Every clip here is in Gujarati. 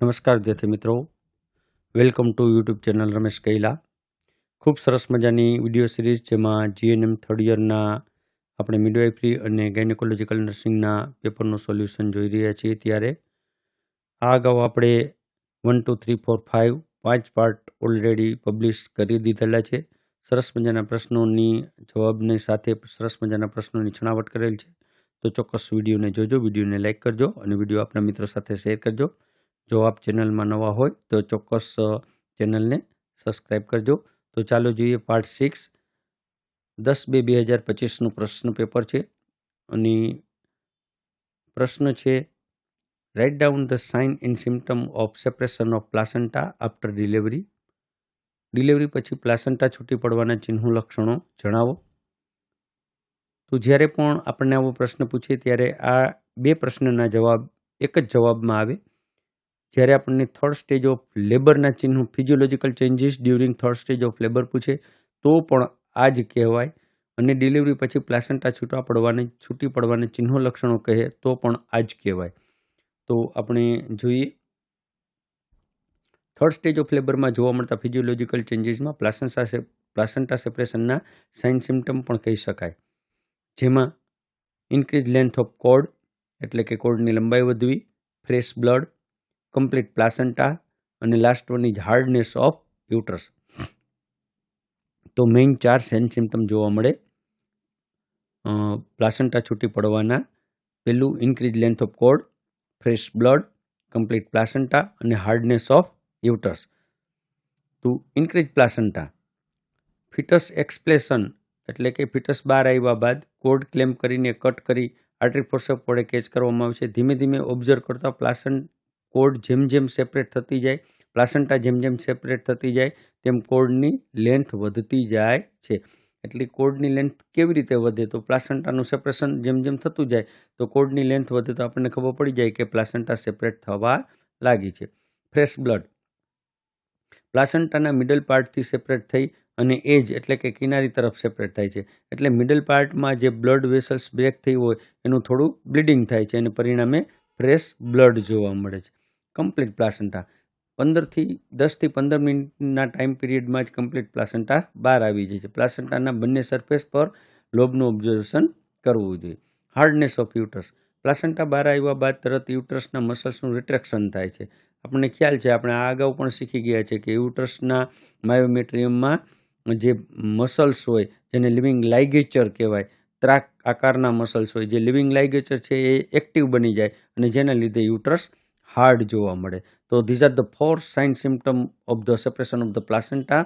નમસ્કાર વિદ્યાર્થી મિત્રો. Welcome to YouTube channel Ramesh Kaila. ખૂબ સરસ મજાની વીડિયો સિરીઝ જેમાં જીએનએમ થર્ડ યરના આપણે મિડવાઇફરી અને ગાયનેકોલોજીકલ નર્સિંગના પેપરનું સોલ્યુશન જોઈ રહ્યા છીએ ત્યારે. આ અગાઉ આપણે one two three four five પાંચ પાર્ટ ઓલરેડી પબ્લિશ કરી દીધેલા છે. સરસ મજાના પ્રશ્નોની જવાબની સાથે સરસ મજાના પ્રશ્નોની છણાવટ કરેલ છે. તો ચોક્કસ વિડીયોને જોજો વિડીયોને લાઇક કરજો અને વીડિયો આપણા મિત્રો સાથે શેર કરજો. જો આપ ચેનલમાં નવા હોય તો ચોક્કસ ચેનલને સબસ્ક્રાઈબ કરજો. તો ચાલો જોઈએ પાર્ટ સિક્સ. દસ બે બે હજાર પચીસનું પ્રશ્ન પેપર છે અને પ્રશ્ન છે write down the sign and symptom of separation of placenta after delivery delivery પછી પ્લાસન્ટા છૂટી પડવાના ચિહ્નો લક્ષણો જણાવો. તો જ્યારે પણ આપણને આવો પ્રશ્ન પૂછે ત્યારે આ બે પ્રશ્નના જવાબ એક જ જવાબમાં આવે. જ્યારે આપણને થર્ડ સ્ટેજ ઓફ લેબરના ચિહ્નો physiological changes during third stage of labour પૂછે, તો પણ આ જ કહેવાય. અને ડિલિવરી પછી પ્લાસન્ટા છૂટા પડવાને, છૂટી પડવાના ચિહ્નો લક્ષણો કહે, તો પણ આ જ કહેવાય. તો આપણે જોઈએ. થર્ડ સ્ટેજ ઓફ લેબરમાં જોવા મળતા ફિઝિયોલોજીકલ ચેન્જીસમાં પ્લાસન્ટા પ્લાસન્ટા સેપરેશનના સાઇન સિમ્ટમ પણ કહી શકાય. જેમાં ઇન્ક્રીઝ લેન્થ ઓફ કોર્ડ એટલે કે કોર્ડની લંબાઈ વધવી ફ્રેશ બ્લડ કમ્પ્લીટ પ્લાસન્ટા અને last one is hardness of uterus તો મેઇન ચાર સેન સિમ્ટમ જોવા મળે. પ્લાસન્ટા છૂટી પડવાના. પહેલું increase length of cord fresh blood complete placenta અને hardness of uterus to increase placenta fetus expulsion એટલે કે ફિટસ બહાર આવ્યા બાદ કોડ ક્લેમ કરીને કટ કરી આર્ટરી ફોર્સેપ વડે કેચ કરવામાં આવે છે. ધીમે ધીમે ઓબ્ઝર્વ કરતા પ્લાસન કોડ જેમ જેમ સેપરેટ થતી જાય, પ્લાસન્ટા જેમ જેમ સેપરેટ થતી જાય, તેમ કોડની લેન્થ વધતી જાય છે. એટલે કોડની લેન્થ કેવી રીતે વધે? તો પ્લાસન્ટાનું સેપરેશન જેમ જેમ થતું જાય, તો કોડની લેન્થ વધે તો આપણને ખબર પડી જાય કે પ્લાસન્ટા સેપરેટ થવા લાગી છે. Fresh blood. પ્લાસન્ટાના મિડલ પાર્ટથી સેપરેટ થઈ અને એજ એટલે કે કિનારી તરફ સેપરેટ થાય છે. એટલે મિડલ પાર્ટમાં જે બ્લડ વેસલ્સ બ્રેક થઈ હોય, એનું થોડું બ્લીડિંગ થાય છે અને પરિણામે ફ્રેશ બ્લડ જોવા મળે છે. કમ્પ્લીટ પ્લાસન્ટા પંદરથી દસથી પંદર મિનિટના ટાઈમ પીરિયડમાં જ કમ્પ્લીટ પ્લાસન્ટા બહાર આવી જાય છે. પ્લાસન્ટાના બંને સરફેસ પર લોબનું ઓબ્ઝર્વેશન કરવું જોઈએ. હાર્ડનેસ ઓફ યુટર્સ પ્લાસન્ટા બહાર આવ્યા બાદ તરત યુટર્સના મસલ્સનું રિટ્રેક્શન થાય છે. આપણને ખ્યાલ છે, આપણે આ અગાઉ પણ શીખી ગયા છે કે યુટર્સના માયોમેટ્રિયમમાં જે મસલ્સ હોય, જેને લિવિંગ લાઇગેચર કહેવાય, ત્રાક આકારના મસલ્સ હોય, જે લિવિંગ લાઇગેચર છે એ એક્ટિવ બની જાય અને જેના લીધે યુટરસ હાર્ડ જોવા મળે. તો these are the four sign symptom of the separation of the placenta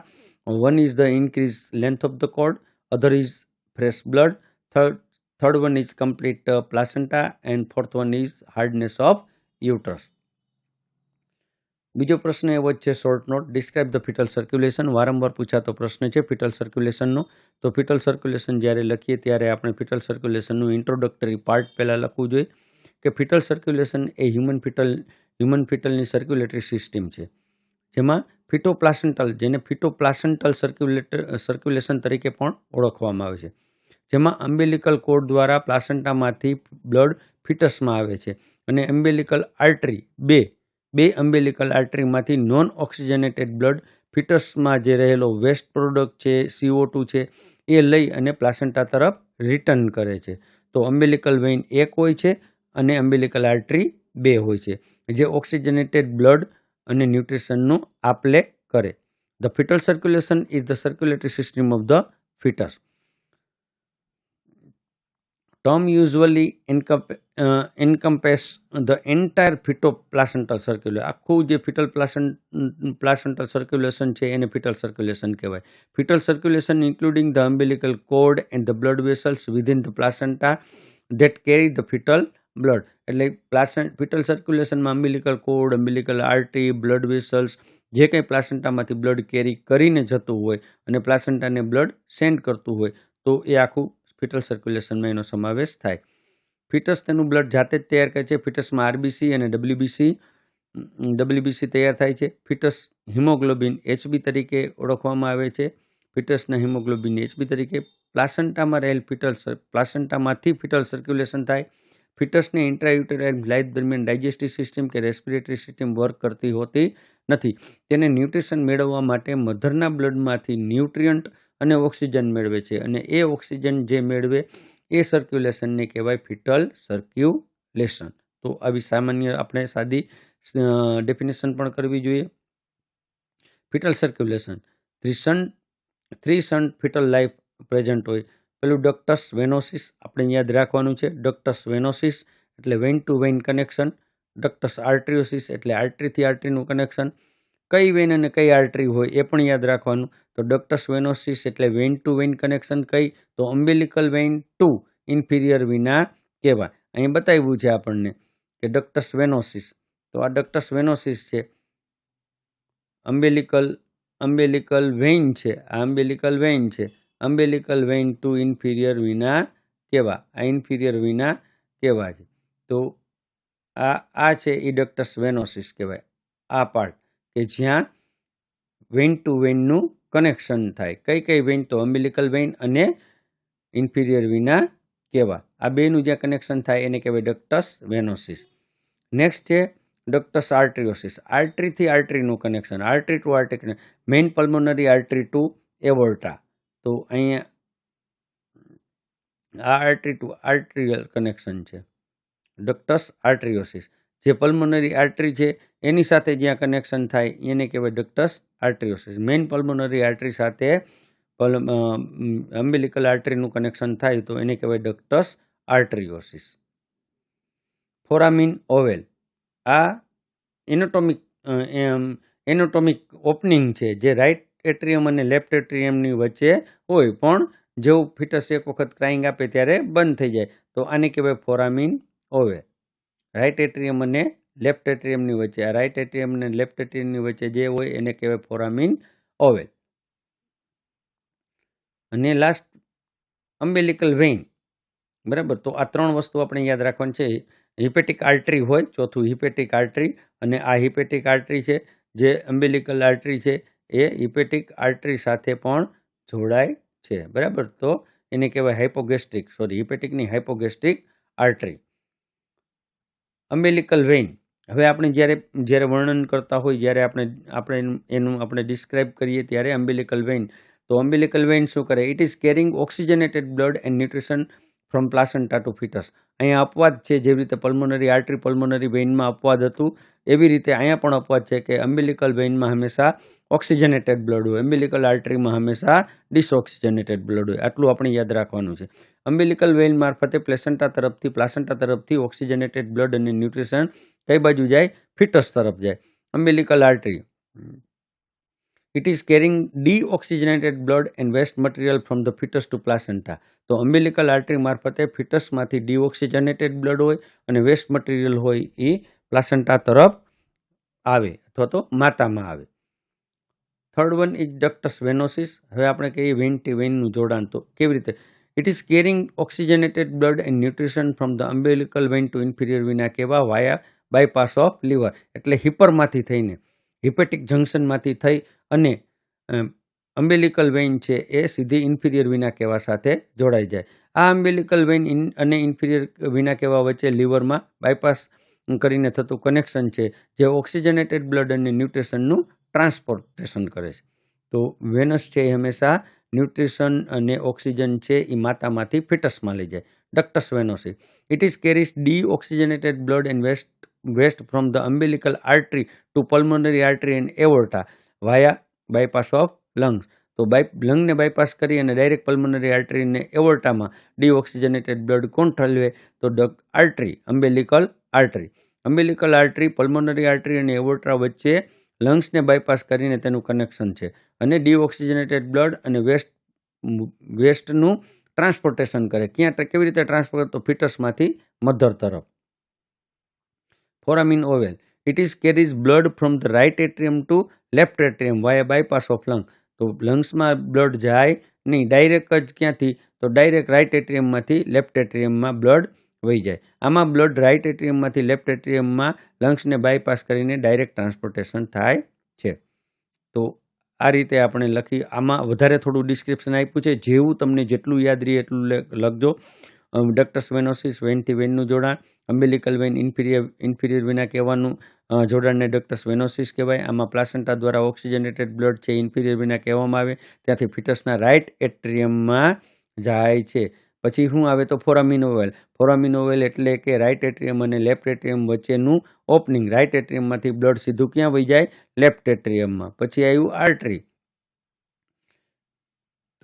one is the increase length of the cord other is fresh blood third third one is complete placenta and fourth one is hardness of uterus બીજો પ્રશ્ન એવો જ છે short note describe the fetal circulation વારંવાર પૂછાતો પ્રશ્ન છે ફિટલ સર્ક્યુલેશનનો તો ફિટલ સર્ક્યુલેશન જ્યારે લખીએ ત્યારે આપણે ફિટલ સર્ક્યુલેશનનું ઇન્ટ્રોડક્ટરી પાર્ટ પહેલાં લખવું જોઈએ. કે ફિટલ સર્ક્યુલેશન એ હ્યુમન ફિટલ હ્યુમન ફિટલની સર્ક્યુલેટરી સિસ્ટમ છે. જેમાં ફિટોપ્લાસન્ટલ જેને ફિટોપ્લાસન્ટલ સર્ક્યુલેટર સર્ક્યુલેશન તરીકે પણ ઓળખવામાં આવે છે. જેમાં એમ્બેલિકલ કોડ દ્વારા પ્લાસન્ટામાંથી બ્લડ ફિટસમાં આવે છે અને એમ્બેલિકલ આર્ટરી બે બે એમ્બેલિકલ આર્ટરીમાંથી નોન ઓક્સિજનેટેડ બ્લડ ફિટસમાં જે રહેલો વેસ્ટ પ્રોડક્ટ છે સીઓ ટુ છે, એ લઈ અને પ્લાસન્ટા તરફ રિટર્ન કરે છે. તો અમ્બેલિકલ વેઇન એક હોય છે અને એમ્બિલિકલ આર્ટરી બે હોય છે, જે ઓક્સિજનેટેડ બ્લડ અને ન્યુટ્રિશનનું આપલે કરે. The foetal circulation is the circulatory system of the foetus. term usually encompass the entire foetoplacental circulation આખું જે ફિટલ પ્લાસન, પ્લાસન્ટલ સર્ક્યુલેશન છે એને ફિટલ સર્ક્યુલેશન કહેવાય. Fetal circulation including the umbilical cord and the blood vessels within the placenta that carry the fetal blood. એટલે પ્લાસન foetal સર્ક્યુલેશનમાં umbilical cord umbilical artery, blood vessels, જે કંઈ પ્લાસન્ટામાંથી બ્લડ કેરી કરીને જતું હોય અને પ્લાસન્ટાને બ્લડ સેન્ડ કરતું હોય, તો એ આખું ફિટલ સર્ક્યુલેશનમાં એનો સમાવેશ થાય. ફિટસ તેનું બ્લડ જાતે જ તૈયાર કરે છે. ફિટસમાં આરબીસી અને ડબલ્યુબીસી ડબલ્યુબીસી તૈયાર થાય છે. ફિટસ હિમોગ્લોબિન એચબી તરીકે ઓળખવામાં આવે છે. ફિટસના હિમોગ્લોબિન એચબી તરીકે પ્લાસન્ટામાં રહેલ ફિટલ પ્લાસન્ટામાંથી ફિટલ સર્ક્યુલેશન થાય. ફિટસની ઇન્ટ્રાયુટેરાઇન લાઇફ દરમિયાન ડાયજેસ્ટિવ સિસ્ટમ કે રેસ્પિરેટરી સિસ્ટમ વર્ક કરતી હોતી નથી. તેને ન્યુટ્રિશન મેળવવા માટે મધરના બ્લડમાંથી ન્યુટ્રિયન્ટ અને ઓક્સિજન મેળવે છે અને એ ઓક્સિજન જે મેળવે એ સર્ક્યુલેશનને કહેવાય ફિટલ સર્ક્યુલેશન તો આવી સામાન્ય આપણે સાદી ડેફિનેશન પણ કરવી જોઈએ. Fetal circulation three shunt three shunt fetal life present હોય. પેલું ડક્ટસ વેનોસિસ આપણે યાદ રાખવાનું છે. ડક્ટસ વેનોસિસ એટલે vein to vein connection ductus arteriosus એટલે આર્ટરીથી આર્ટરીનું કનેક્શન કઈ વેન અને કઈ આર્ટરી હોય એ પણ યાદ રાખવાનું. તો ડક્ટસ વેનોસિસ એટલે વેન ટુ વેન કનેક્શન કઈ? તો અમ્બેલિકલ વેન ટુ ઇન્ફિરિયર વિના કહેવાય. અહીં બતાવ્યું છે આપણને કે ડક્ટસ વેનોસિસ તો આ ડક્ટસ વેનોસિસ છે. અમ્બેલિકલ અમ્બેલિકલ વેઇન છે. આ અમ્બેલિકલ વેઇન છે. અમ્બેલિકલ વેઇન ટુ ઇન્ફિરિયર વિના કેવા? આ ઇન્ફિરિયર વિના કેવા છે? તો આ આ છે ઇડક્ટસ વેનોસિસ કહેવાય. આ પાર્ટ કે જ્યાં વેઇન ટુ વેઇનનું કનેક્શન થાય. કઈ કઈ વેઇન તો અમ્બેલિકલ વેઇન અને ઇન્ફિરિયર વિના કેવા? આ બેનું જ્યાં કનેક્શન થાય એને કહેવાય ડક્ટસ વેનોસિસ નેક્સ્ટ છે ડક્ટસ આર્ટ્રીઓસિસ આર્ટરીથી આર્ટરીનું connection artery to artery main pulmonary artery to aorta તો અહીંયા આ આર્ટરી ટુ આર્ટ્રિયલ કનેક્શન છે. ડક્ટસ આર્ટ્રિયોસિસ જે પલ્મોનરી આર્ટરી છે, એની સાથે જ્યાં કનેક્શન થાય, એને કહેવાય ductus arteriosus main pulmonary artery સાથે પલમ અમ્બિલિકલ આર્ટરીનું કનેક્શન થાય, તો એને કહેવાય ડક્ટસ આર્ટરિયોસિસ ફોરામિન ઓવેલ આ એનોટોમિક એનોટોમિક ઓપનિંગ છે, જે રાઇટ એટ્રિયમ અને લેફ્ટ એટ્રિયમની વચ્ચે હોય, પણ જેવું ફિટસ એક વખત ક્રાઇંગ આપે ત્યારે બંધ થઈ જાય. તો આને કહેવાય ફોરામિન ઓવે રાઇટ એટ્રિયમ અને લેફ્ટ એટ્રિયમની વચ્ચે. આ રાઇટ એટ્રિયમ અને લેફ્ટ એટ્રિયમની વચ્ચે જે હોય એને કહેવાય ફોરામિન ઓવેલ અને લાસ્ટ અમ્બેલિકલ વેઇન બરાબર? તો આ ત્રણ વસ્તુ આપણે યાદ રાખવાની છે. હિપેટિક આર્ટરી હોય, ચોથું હિપેટિક આર્ટરી અને આ હિપેટિક આર્ટરી છે, જે અમ્બેલિકલ આર્ટરી છે એ હિપેટિક આર્ટરી સાથે પણ જોડાય છે. બરાબર? તો એને કહેવાય હાઇપોગેસ્ટ્રિક સોરી, હિપેટિકની હાઇપોગેસ્ટ્રિક આર્ટરી. Umbilical vein. હવે આપણે જ્યારે જ્યારે વર્ણન કરતા હોય, જ્યારે આપણે આપણે એનું આપણે ડિસ્ક્રાઇબ કરીએ ત્યારે અમ્બેલિકલ વેઇન. તો અમ્બેલિકલ વેઇન શું કરે? It is carrying oxygenated blood and nutrition from placenta to fetus અહીંયા અપવાદ છે, જેવી રીતે પલ્મોનરી આર્ટરી પલ્મોનરી વેઇનમાં અપવાદ હતું, એવી રીતે અહીંયા પણ અપવાદ છે કે અમ્બિલિકલ વેઇનમાં હંમેશા ઓક્સિજનેટેડ બ્લડ હોય. એમ્બિલિકલ આર્ટરીમાં હંમેશા ડિસઓક્સિજનેટેડ બ્લડ હોય. આટલું આપણે યાદ રાખવાનું છે. અમ્બિલિકલ વેઇન મારફતે પ્લેસન્ટા તરફથી, પ્લાસન્ટા તરફથી ઓક્સિજનેટેડ બ્લડ અને ન્યુટ્રિશન કઈ બાજુ જાય? ફિટસ તરફ જાય. Umbilical artery. It is carrying deoxygenated blood and waste material from the fetus to placenta તો અમ્બિલિકલ આર્ટરી મારફતે ફિટસમાંથી ડીઓક્સિજનેટેડ બ્લડ હોય અને વેસ્ટ મટીરિયલ હોય એ પ્લાસન્ટા તરફ આવે અથવા તો માતામાં આવે. Third one is ductus venosus હવે આપણે કહીએ વેન ટી વેનનું જોડાણ. તો કેવી રીતે? It is carrying oxygenated blood and nutrition from the umbilical vein to inferior vena cava via bypass of liver એટલે હિપરમાંથી થઈને હિપેટિક જંક્શનમાંથી થઈ અને અમ્બેલિકલ વેઇન છે એ સીધી ઇન્ફિરિયર વિના કહેવા સાથે જોડાઈ જાય. આ અમ્બેલિકલ વેઇન ઇન અને ઇન્ફિરિયર વિના કહેવા વચ્ચે લીવરમાં બાયપાસ કરીને થતું કનેક્શન છે, જે ઓક્સિજનેટેડ બ્લડ અને ન્યુટ્રિશનનું ટ્રાન્સપોર્ટેશન કરે છે. તો વેનસ છે એ હંમેશા ન્યુટ્રિશન અને ઓક્સિજન છે એ માતામાંથી ફિટસમાં લઈ જાય. Ductus venosus it is carries deoxygenated blood and waste waste from the umbilical artery to pulmonary artery and aorta via bypass of lungs તો બાય, લંગને બાયપાસ કરી અને ડાયરેક્ટ પલ્મોનરી આર્ટરીને એવોર્ટામાં ડીઓક્સિજનેટેડ બ્લડ કોણ ઠલવે? તો duct artery umbilical artery umbilical artery pulmonary artery અને એવોર્ટા વચ્ચે લંગ્સને બાયપાસ કરીને તેનું કનેક્શન છે. અને ડીઓક્સિજનેટેડ બ્લડ અને વેસ્ટ, વેસ્ટનું ટ્રાન્સપોર્ટેશન કરે. ક્યાં કેવી રીતે ટ્રાન્સપોર્ટ તો ફિટસમાંથી મધર તરફ. Foramen ovale. It is carries blood from the right atrium to left atrium via bypass of lung તો લંગ્સમાં બ્લડ જાય નહીં. ડાયરેક્ટ જ ક્યાંથી? તો ડાયરેક્ટ રાઇટ એટ્રિયમમાંથી લેફ્ટ એટ્રિયમમાં બ્લડ વહી જાય. આમાં બ્લડ રાઇટ એટ્રિયમમાંથી લેફ્ટ એટ્રિયમમાં લંગ્સને બાયપાસ કરીને ડાયરેક્ટ ટ્રાન્સપોર્ટેશન થાય છે. તો આ રીતે આપણે લખી, આમાં વધારે થોડું ડિસ્ક્રિપ્શન આપ્યું છે. જેવું તમને જેટલું યાદ રહે એટલું લખજો. ડક્ટસ વેનોસિસ વેનથી વેનનું જોડાણ અમ્બેલિકલ વેન ઇન્ફિરિયર ઇન્ફિરિયર વિના કહેવાનું જોડાણને ડક્ટસ વેનોસિસ કહેવાય. આમાં પ્લાસન્ટા દ્વારા ઓક્સિજનેટેડ બ્લડ છે ઇન્ફિરિયર વિના કહેવામાં આવે. ત્યાંથી ફિટસના રાઇટ એટ્રિયમમાં જાય છે. પછી શું આવે તો ફોરામિનોવેલ ફોરામિનોવેલ એટલે કે રાઇટ એટ્રિયમ અને લેફ્ટ એટ્રિયમ વચ્ચેનું ઓપનિંગ રાઇટ એટ્રિયમમાંથી બ્લડ સીધું ક્યાં વહી જાય? લેફ્ટ એટ્રિયમમાં પછી આવ્યું આર્ટરી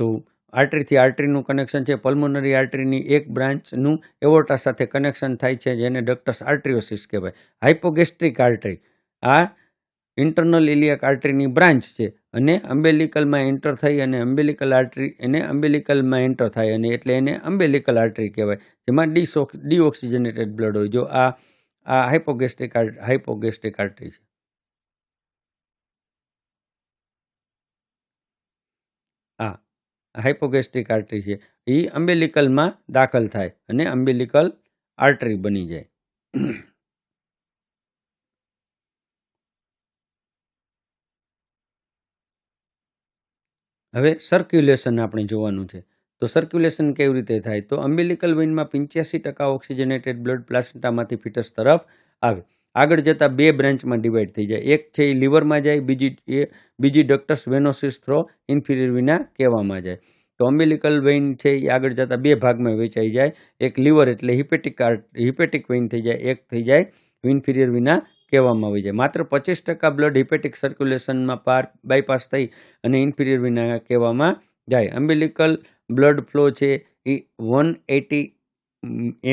તો આર્ટરીથી આર્ટરીનું કનેક્શન છે. પલ્મોનરી આર્ટરીની એક બ્રાન્ચનું એવોર્ટા સાથે કનેક્શન થાય છે, જેને ડક્ટસ આર્ટ્રિયોસિસ કહેવાય. હાઇપોગેસ્ટ્રિક આર્ટરી આ ઇન્ટરનલ ઇલિયક આર્ટરીની બ્રાન્ચ છે અને અમ્બેલિકલમાં એન્ટર થઈ અને અમ્બેલિકલ આર્ટરી એને અમ્બેલિકલમાં એન્ટર થાય અને એટલે એને અમ્બેલિકલ આર્ટરી કહેવાય. જેમાં ડિસોક્સ ડીઓક્સિજનેટેડ બ્લડ હોય. જો આ આ હાઇપોગેસ્ટ્રિક હાઇપોગેસ્ટ્રિક આર્ટરી છે. આ હાઇપોગેસ્ટ્રિક આર્ટરી છે. એ અમ્બેલિકલમાં દાખલ થાય અને અમ્બેલિકલ આર્ટરી બની જાય. હવે સર્ક્યુલેશન આપણે જોવાનું છે. તો સર્ક્યુલેશન કેવી રીતે થાય? તો અમ્બિલિકલ વેઇનમાં પંચ્યાસી ટકા ઓક્સિજનેટેડ બ્લડ પ્લાસ્ટામાંથી ફિટસ તરફ આવે. આગળ જતાં બે બ્રાન્ચમાં ડિવાઈડ થઈ જાય. એક છે એ લીવરમાં જાય, બીજી એ, બીજી ડક્ટસ વેનોસિસ થ્રો ઇન્ફિરિયર વિના કહેવામાં જાય. તો અમ્બિલિકલ વેઇન છે એ આગળ જતાં બે ભાગમાં વેચાઈ જાય. એક લીવર એટલે હિપેટિક હિપેટિક વેઇન થઈ જાય, એક થઈ જાય ઇન્ફિરિયર વિના કહેવામાં આવી જાય માત્ર પચીસ ટકા બ્લડ હિપેટિક સર્ક્યુલેશનમાં પાર બાયપાસ થઈ અને ઇન્ફિરિયર વિના કહેવામાં જાય. એમ્બિલિકલ બ્લડ ફ્લો છે એ one eighty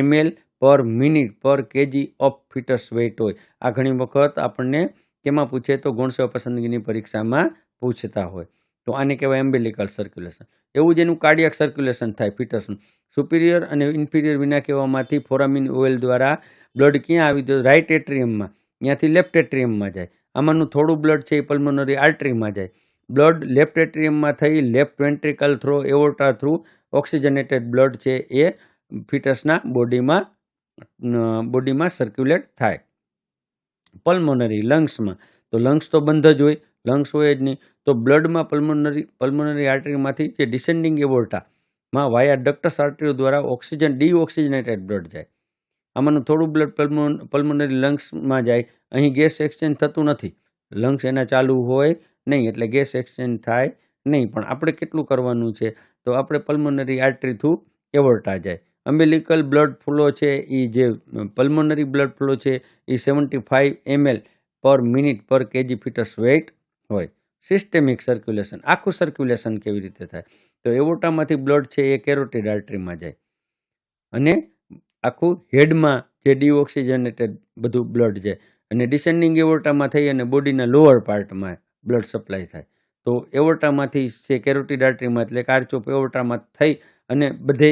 ml per minute per kg of fetus weight હોય. આ ઘણી વખત આપણને તેમાં પૂછે તો ગુણસેવા પસંદગીની પરીક્ષામાં પૂછતા હોય. તો આને કહેવાય એમ્બેલિકલ સર્ક્યુલેશન એવું જ એનું કાર્ડિયાક સર્ક્યુલેશન થાય ફિટસનું સુપિરિયર અને ઇન્ફિરિયર વિના કહેવામાંથી ફોરામિન ઓઇલ દ્વારા બ્લડ ક્યાં આવી જાય રાઇટ એટ્રિયમમાં ત્યાંથી લેફ્ટ એટ્રિયમમાં જાય. આમાંનું થોડું બ્લડ છે એ પલ્મોનરી આર્ટરીમાં જાય. બ્લડ લેફ્ટ એટ્રિયમમાં થઈ left ventricle through aorta through oxygenated blood છે એ ફિટસના બોડીમાં બોડીમાં સર્ક્યુલેટ થાય. પલ્મોનરી લંગ્સમાં તો લંગ્સ તો બંધ જ હોય લંગ્સ હોય જ નહીં. તો બ્લડમાં પલ્મોનરી પલ્મોનરી આર્ટરીમાંથી જે ડિસેન્ડિંગ એવોર્ટામાં વાયા ડક્ટસ આર્ટરીઓ દ્વારા ઓક્સિજન ડીઓક્સિજનેટેડ બ્લડ જાય. આમાંનું થોડું બ્લડ પલ્મોન પલ્મોનરી લંગ્સમાં જાય. અહીં ગેસ એક્સચેન્જ થતું નથી. લંગ્સ એના ચાલુ હોય નહીં, એટલે ગેસ એક્સચેન્જ થાય નહીં. પણ આપણે કેટલું કરવાનું છે? તો આપણે પલ્મોનરી આર્ટરી થ્રુ એવોર્ટા જાય. અમ્બેલિકલ બ્લડ ફ્લો છે એ જે પલ્મોનરી બ્લડ ફ્લો છે એ seventy five ml per minute per kg foetus weight હોય. સિસ્ટેમિક સર્ક્યુલેશન આખું સર્ક્યુલેશન કેવી રીતે થાય? તો એવોટામાંથી બ્લડ છે, એ કેરોટીડ આર્ટરીમાં જાય. અને આખું હેડમાં જે ડીઓક્સિજનેટેડ બધું બ્લડ જાય અને ડિસેન્ડિંગ એવોર્ટામાં થઈ અને બોડીના લોઅર પાર્ટમાં બ્લડ સપ્લાય થાય. તો એવોર્ટામાંથી છે કેરોટીડ આર્ટરીમાં એટલે કારચોપ એવોર્ટામાં થઈ અને બધે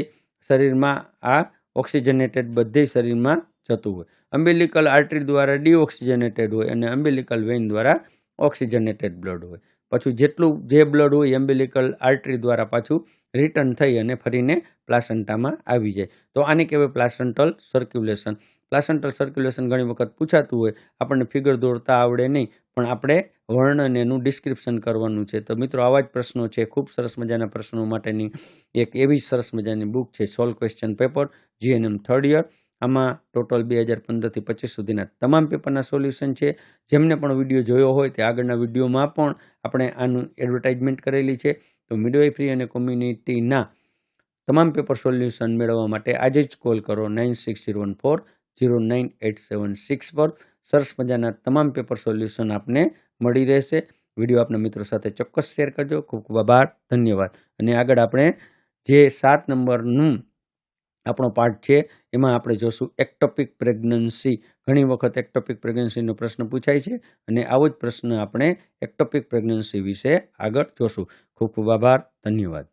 શરીરમાં આ ઓક્સિજનેટેડ બધે શરીરમાં જતું હોય. અમ્બેલિકલ આર્ટરી દ્વારા ડીઓક્સિજનેટેડ હોય અને અમ્બેલિકલ વેઇન દ્વારા ઓક્સિજનેટેડ બ્લડ હોય. પાછું જેટલું જે બ્લડ હોય એમ્બેલિકલ આર્ટરી દ્વારા પાછું રિટર્ન થઈ અને ફરીને પ્લાસન્ટામાં આવી જાય. તો આને કહેવાય પ્લાસન્ટલ સર્ક્યુલેશન પ્લાસન્ટલ સર્ક્યુલેશન ઘણી વખત પૂછાતું હોય, આપણને ફિગર દોરતા આવડે નહીં, પણ આપણે વર્ણન એનું ડિસ્ક્રિપ્શન કરવાનું છે. તો મિત્રો, આવા જ પ્રશ્નો છે. ખૂબ સરસ મજાના પ્રશ્નો માટેની એક એવી સરસ મજાની બુક છે solve question paper GNM third year આમાં ટોટલ બે હજાર પંદરથી પચીસ સુધીના તમામ પેપરના સોલ્યુશન છે. જેમને પણ વીડિયો જોયો હોય તે આગળના વિડીયોમાં પણ આપણે આનું એડવર્ટાઇઝમેન્ટ કરેલી છે. તો મિડવાઇફરી અને કોમ્યુનિટીના તમામ પેપર સોલ્યુશન મેળવવા માટે આજે જ કોલ કરો nine six zero one four zero nine eight seven six પર. સરસ મજાના તમામ પેપર સોલ્યુશન આપને મળી રહેશે. વીડિયો આપના મિત્રો સાથે ચોક્કસ શેર કરજો. ખૂબ ખૂબ આભાર. ધન્યવાદ. અને આગળ આપણે જે સાત નંબરનું આપણો પાઠ છે. એમાં આપણે જોશું એક્ટોપિક પ્રેગ્નન્સી ઘણી વખત એક્ટોપિક પ્રેગ્નન્સીનો પ્રશ્ન પૂછાય છે અને આવો જ પ્રશ્ન આપણે એક્ટોપિક પ્રેગ્નન્સી વિશે આગળ જોશું. ખૂબ ખૂબ આભાર. ધન્યવાદ.